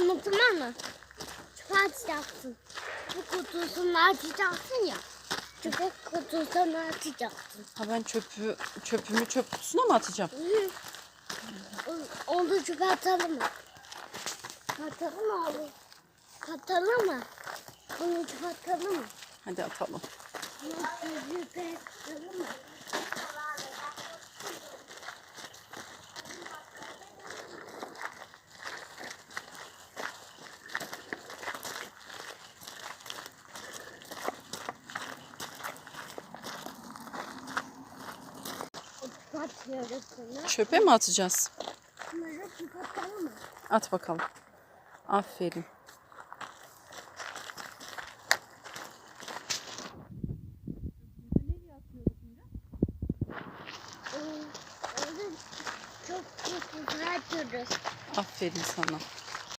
Bunu tamam mı? Çöpe atacaksın. Bu kutusunu açacaksın ya. Çöpe kutusunu atacaksın. Ha ben çöpü çöpümü çöp kutusuna mı atacağım? Hı. Onu çöpe atalım mı? Atalım mı abi? Atalım mı? Bunu çöpe atalım mı? Hadi atalım. Bunu çöpe atalım mı? Atıyoruz bunu. Çöpe mi atacağız? Bunları çöpe atalım mı? At bakalım. Aferin. Atıyoruz. Aferin sana.